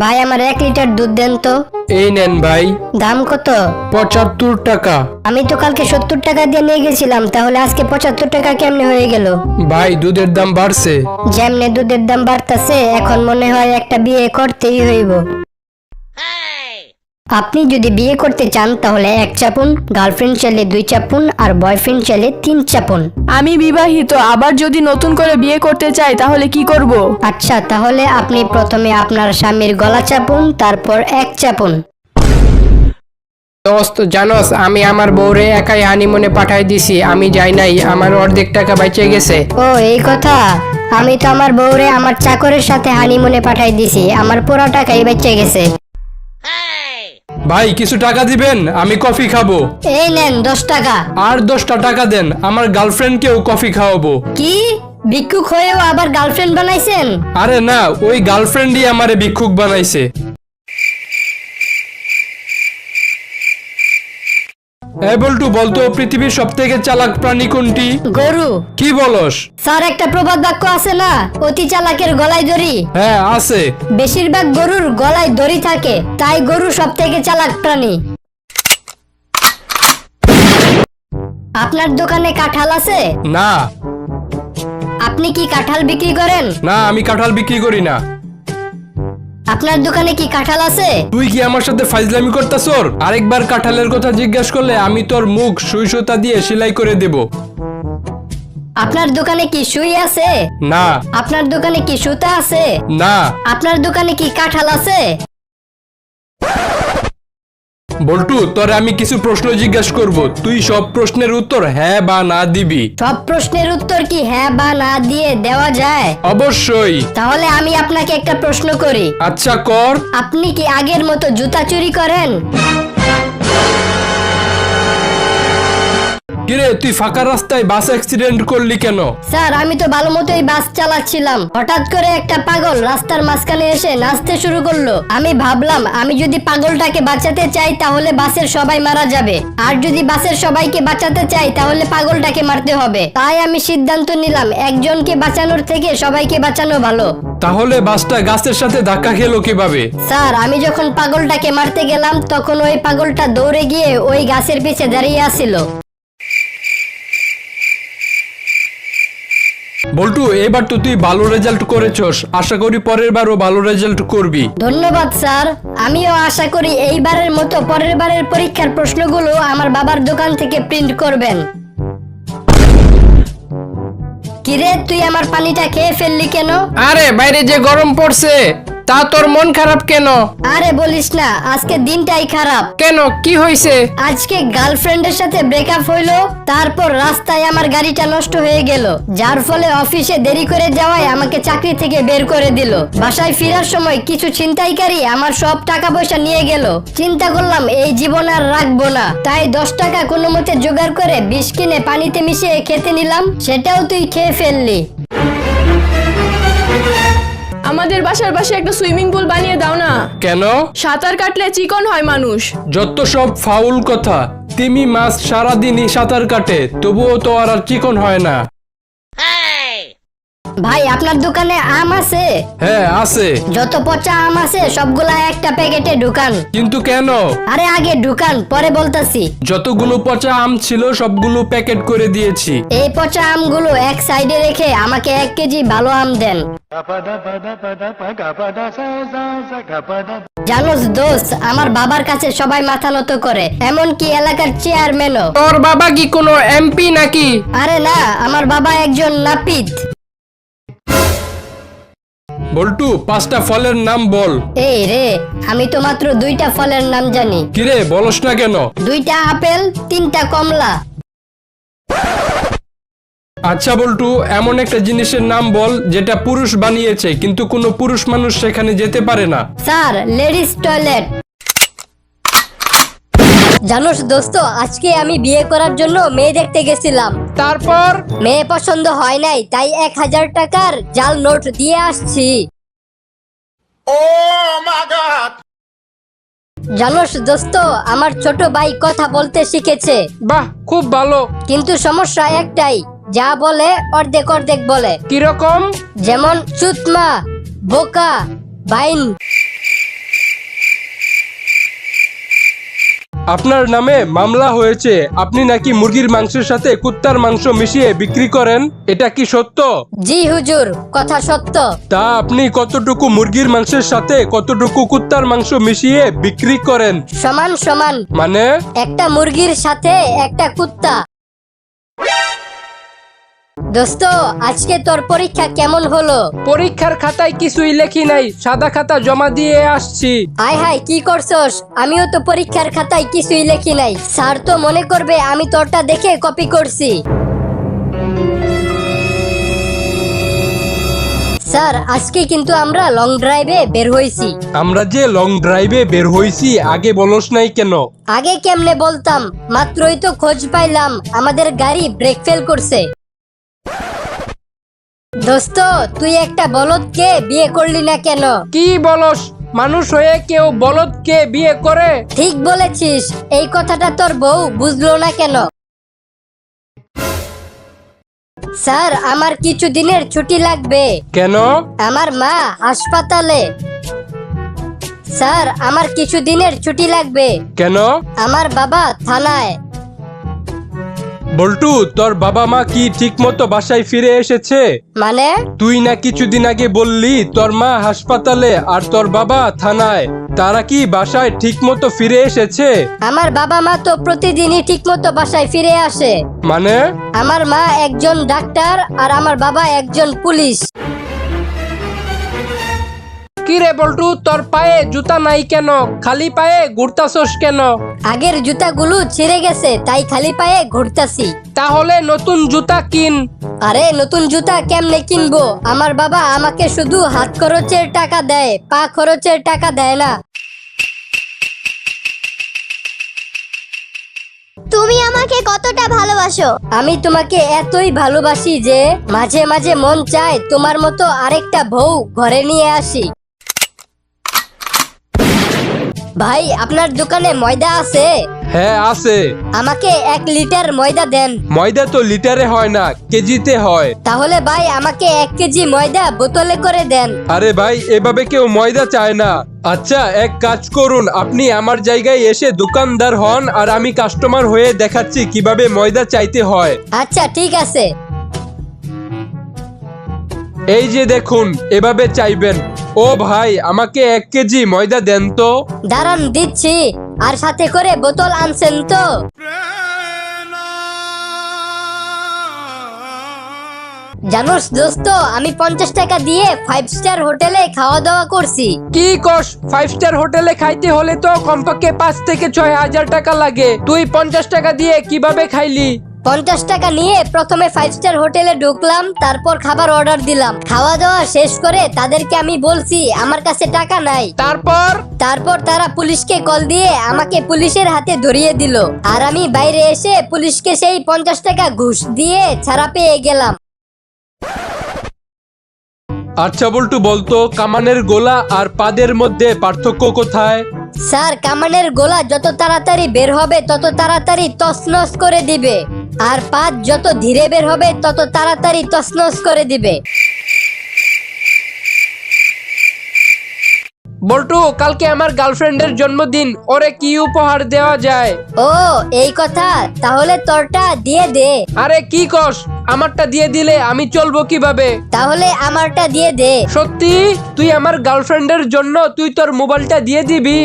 ভাই আমার এক লিটার দুধ দেন তো। এই নেন ভাই। দাম কত? পঁচাত্তর টাকা। আমি তো কালকে সত্তর টাকা দিয়ে নিয়ে গেছিলাম তাহলে আজকে পঁচাত্তর টাকা কেমনে হয়ে গেল? ভাই দুধের দাম বাড়ছে। যেমনে দুধের দাম বাড়তাছে এখন মনে হয় একটা বিয়ে করতেই হইব। আপনি যদি বিয়ে করতে চান তাহলে এক চাপুন গার্লফ্রেন্ড চাইলে দুই চাপুন আর বয়ফ্রেন্ড চাইলে তিন চাপুন। আমি বিবাহিত আবার যদি নতুন করে বিয়ে করতে চাই তাহলে কি করব? আচ্ছা তাহলে আপনি প্রথমে আপনার স্বামীর গলা চাপুন তারপর এক চাপুন। দোস্ত জানোস আমি আমার বউরে একাই হানিমুনে পাঠাই দিছি আমি যাই নাই আমার অর্ধেক টাকা বেঁচে গেছে। ও এই কথা? আমি তো আমার বউরে আমার চাকরের সাথে হানিমুনে পাঠাই দিছি আমার পুরো টাকাই বেঁচে গেছে। ভাই কিছু টাকা দিবেন? আমি কফি খাব। এই নেন দশ টাকা। আর দশটা টাকা দেন আমার গার্লফ্রেন্ড গার্লফ্রেন্ডকেও কফি খাওয়াবো। কি? ভিক্ষুক হয়েও আবার গার্লফ্রেন্ড বানাইছেন? আরে না ওই গার্লফ্রেন্ডই আমারে ভিক্ষুক বানাইছে। এই বল্টু বলতো পৃথিবীর সব থেকে চালাক প্রাণী কোনটি? গরু। কি বলস? স্যার একটা প্রবাদ বাক্য আছে না? অতি চালাকের গলায় দড়ি। হ্যাঁ আছে। বেশিরভাগ গরুর গলায় দড়ি থাকে তাই গরু সব থেকে চালাক প্রাণী। আপনার দোকানে কাঁঠাল আছে? না। আপনি কি কাঁঠাল বিক্রি করেন? না আমি কাঁঠাল বিক্রি করি না। আপনার দোকানে কি কাঁঠাল আছে? তুই কি আমার সাথে ফাইজলামি করতাছর আরেকবার কাঁঠালের কথা জিজ্ঞেস করলে আমি তোর মুখ সুই সুতা দিয়ে সেলাই করে দেব। আপনার দোকানে কি সুই আছে? না। আপনার দোকানে কি সুতা আছে? না। আপনার দোকানে কি কাঁঠাল আছে? বল্টু তোরে আমি কিছু প্রশ্ন জিজ্ঞাসা করব। তুই সব প্রশ্নের উত্তর হ্যাঁ বা না দিবি। সব প্রশ্নের উত্তর কি হ্যাঁ বা না দিয়ে দেওয়া যায়? অবশ্যই। তাহলে আমি আপনাকে একটা প্রশ্ন করি। আচ্ছা কর। আপনি কি আগের মতো জুতা চুরি করেন? কিরে তুই ফাঁকা রাস্তায় বাস অ্যাক্সিডেন্ট করলি কেন? স্যার আমি তো ভালো মতোই বাস চালাচ্ছিলাম। হঠাৎ করে একটা পাগল রাস্তার মাঝখানে এসে নাচতে শুরু করল। আমি ভাবলাম আমি যদি পাগলটাকে বাঁচাতে চাই তাহলে বাসের সবাই মারা যাবে। আর যদি বাসের সবাইকে বাঁচাতে চাই তাহলে পাগলটাকে মারতে হবে। তাই আমি সিদ্ধান্ত নিলাম একজনকে বাঁচানোর থেকে সবাইকে বাঁচানো ভালো। তাহলে বাসটা গাছের সাথে ধাক্কা খেলো কীভাবে? স্যার আমি যখন পাগলটাকে মারতে গেলাম তখন ওই পাগলটা দৌড়ে গিয়ে ওই গাছের পিছে দাঁড়িয়ে আসছিল বল্টু এবার তো তুই ভালো রেজাল্ট করেছস। আশা করি পরের বারও ভালো রেজাল্ট করবি। ধন্যবাদ স্যার। আমিও আশা করি এইবারের মতো পরের বারের পরীক্ষার প্রশ্নগুলো আমার বাবার দোকান থেকে প্রিন্ট করবেন। কিরে তুই আমার পানিটা খেয়ে ফেললি কেন? আরে বাইরে যে গরম পড়ছে। তা তোর মন খারাপ কেন? আরে বলিস না আজকে দিনটাই খারাপ। কেন? কি হয়েছে আজকে গার্লফ্রেন্ডের সাথে ব্রেকআপ হইল তারপর রাস্তায় আমার গাড়িটা নষ্ট হয়ে গেল। যার ফলে অফিসে দেরি করে যাওয়ায় আমাকে চাকরি থেকে বের করে দিল। বাসায় ফেরার সময় কিছু ছিনতাইকারী আমার সব টাকা পয়সা নিয়ে গেল। চিন্তা করলাম এই জীবন আর রাখব না। তাই দশ টাকা কোনো মতে জোগাড় করে বিষ কিনে পানিতে মিশিয়ে খেতে নিলাম সেটাও তুই খেয়ে ফেললি। আমাদের বাসার পাশে একটা সুইমিং পুল বানিয়ে দাও না। কেন? সাঁতার কাটলে চিকন হয় মানুষ। যত সব ফাউল কথা তিমি মাছ সারাদিনই সাঁতার কাটে তবুও তো আর আর চিকন হয় না। ভাই আপনার দোকানে আম আছে? হ্যাঁ আছে। যত পচা আম আছে সবগুলা একটা প্যাকেটে ঢুকান। কিন্তু কেন? আরে আগে ঢুকান পরে বলতাছি। যতগুলো পচা আম ছিল সবগুলো প্যাকেট করে দিয়েছি। এই পচা আমগুলো এক সাইডে রেখে আমাকে এক কেজি ভালো আম দেন। জানোস দোস্ত আমার বাবার কাছে সবাই মাথা নত করে এমনকি এলাকার চেয়ারম্যানও তোর বাবা কি কোনো এমপি নাকি? আরে না আমার বাবা একজন নাপিত। বল্টু পাঁচটা ফলের নাম বল। এই রে আমি তো মাত্র দুইটা ফলের নাম জানি। কিরে বলস না কেন? দুইটা আপেল তিনটা কমলা। আচ্ছা বল্টু এমন একটা জিনিসের নাম বল যেটা পুরুষ বানিয়েছে কিন্তু কোনো পুরুষ মানুষ সেখানে যেতে পারে না। Sir ladies toilet. জানোস দোস্ত আজকে আমি বিয়ে করার জন্য মেয়ে দেখতে গেছিলাম। তারপর? মেয়ে পছন্দ হয় নাই তাই এক হাজার টাকার জাল নোট দিয়ে আসছি। জানোস দোস্ত আমার ছোট ভাই কথা বলতে শিখেছে। বাহ খুব ভালো। কিন্তু সমস্যা একটাই যা বলে অর্ধেক অর্ধেক বলে। কীরকম? যেমন চুতমা বোকা বাইন। আপনার নামে মামলা হয়েছে। আপনি নাকি মুরগির মাংসের সাথে কুত্তার মাংস মিশিয়ে বিক্রি করেন? এটা কি সত্য? জি হুজুর কথা সত্য। তা আপনি কতটুকু মুরগির মাংসের সাথে কতটুকু কুত্তার মাংস মিশিয়ে বিক্রি করেন? সমান সমান। মানে? একটা মুরগির সাথে একটা কুত্তা। দোস্ত আজকে তোর পরীক্ষা কেমন হলো? পরীক্ষার খাতায় কিছুই লেখি নাই সাদা খাতা জমা দিয়ে আসছি। আয় হাই কি করছস? আমিও তো পরীক্ষার খাতায় কিছুই লেখি নাই। স্যার তো মনে করবে আমি তোরটা দেখে কপি করছি। স্যার আজকে কিন্তু আমরা লং ড্রাইভে বের হইছি। আমরা যে লং ড্রাইভে বের হইছি আগে বলস নাই কেন? আগে কেমনে বলতাম? মাত্রই তো খোঁজ পাইলাম আমাদের গাড়ি ব্রেক ফেল করছে। দোস্ত তুই একটা বলদকে বিয়ে করলি না কেন? কি বলস? মানুষ হয়ে কেউ বলদকে বিয়ে করে? ঠিক বলেছিস এই কথাটা তোর বউ বুঝলো না কেন? স্যার আমার কিছু দিনের ছুটি লাগবে। কেন? আমার মা হাসপাতালে। স্যার আমার কিছু দিনের ছুটি লাগবে। কেন? আমার বাবা থানায়। বল্টু তোর বাবা মা কি ঠিক মতো বাসায় ফিরে এসেছে? মানে? তুই না কিছুদিন আগে বললি তোর মা হাসপাতালে আর তোর বাবা থানায়। তারা কি বাসায় ঠিক মতো ফিরে এসেছে? আমার বাবা মা তো প্রতিদিনই ঠিক মতো বাসায় ফিরে আসে। মানে? আমার মা একজন ডাক্তার আর আমার বাবা একজন পুলিশ। কি রে বল্টু তোর পায়ে জুতা নাই কেন? খালি পায়ে ঘুরতাছস কেন? আগের জুতাগুলো ছিঁড়ে গেছে তাই খালি পায়ে ঘুরতাছি। তাহলে নতুন জুতা কিন। আরে নতুন জুতা কেমনে কিনবো? আমার বাবা আমাকে শুধু হাত খরচের টাকা দেয় পা খরচের টাকা দেয় না। তুমি আমাকে কতটা ভালোবাসো? আমি তোমাকে এতই ভালোবাসি যে মাঝে মাঝে মন চায় তোমার মতো আরেকটা বউ ঘরে নিয়ে আসি। ভাই আপনার দোকানে ময়দা আছে? হ্যাঁ আছে। আমাকে এক লিটার ময়দা দেন। ময়দা তো লিটারে হয় না কেজিতে হয়। তাহলে ভাই আমাকে এক কেজি ময়দা বোতলে করে দেন। আরে ভাই এভাবে কেউ ময়দা চায় না। আচ্ছা এক কাজ করুন আপনি আমার জায়গায় এসে দোকানদার হন আর আমি কাস্টমার হয়ে দেখাচ্ছি কীভাবে ময়দা চাইতে হয়। আচ্ছা ঠিক আছে। এই যে দেখুন এভাবে চাইবেন। ও ভাই আমাকে এক কেজি ময়দা দেন তো। দাঁড়ান দিচ্ছি। আর সাথে করে বোতল আনছেন তো। জানোস দোস্ত আমি পঞ্চাশ টাকা দিয়ে ফাইভ স্টার হোটেলে খাওয়া দাওয়া করছি। কি কস ফাইভ স্টার হোটেলে খাইতে হলে তো কমপক্ষে পাঁচ থেকে ছয় হাজার টাকা লাগে। তুই পঞ্চাশ টাকা দিয়ে কীভাবে খাইলি? পঞ্চাশ টাকা নিয়ে প্রথমে ফাইভ স্টার হোটেলে ঢুকলাম তারপর খাবার অর্ডার দিলাম। খাওয়া দাওয়া শেষ করে তাদেরকে আমি বলছি আমার কাছে টাকা নাই। তারপর? তারপর তারা পুলিশকে কল দিয়ে আমাকে পুলিশের হাতে ধরিয়ে দিল। আর আমি বাইরে এসে পুলিশকে সেই পঞ্চাশ টাকা ঘুষ দিয়ে ছাড়া পেয়ে গেলাম। আচ্ছা বল্টু বলতো কামানের গোলা আর পাদের মধ্যে পার্থক্য কোথায়? স্যার, কামানের গোলা যত তাড়াতাড়ি বের হবে, তত তাড়াতাড়ি তসনস করে দিবে। আর পাত যত ধীরে বের হবে, তত তাড়াতাড়ি তসনস করে দিবে। বল্টু কালকে আমার গার্লফ্রেন্ডের জন্মদিন। ওরে কি উপহার দেওয়া যায়? ও এই কথা? তাহলে তোরটা দিয়ে দে। আরে কি কস? আমারটা দিয়ে দিলে আমি চলবো কীভাবে? তাহলে আমারটা দিয়ে দে। সত্যি? তুই আমার গার্লফ্রেন্ডের জন্য তুই তোর মোবাইলটা দিয়ে দিবি?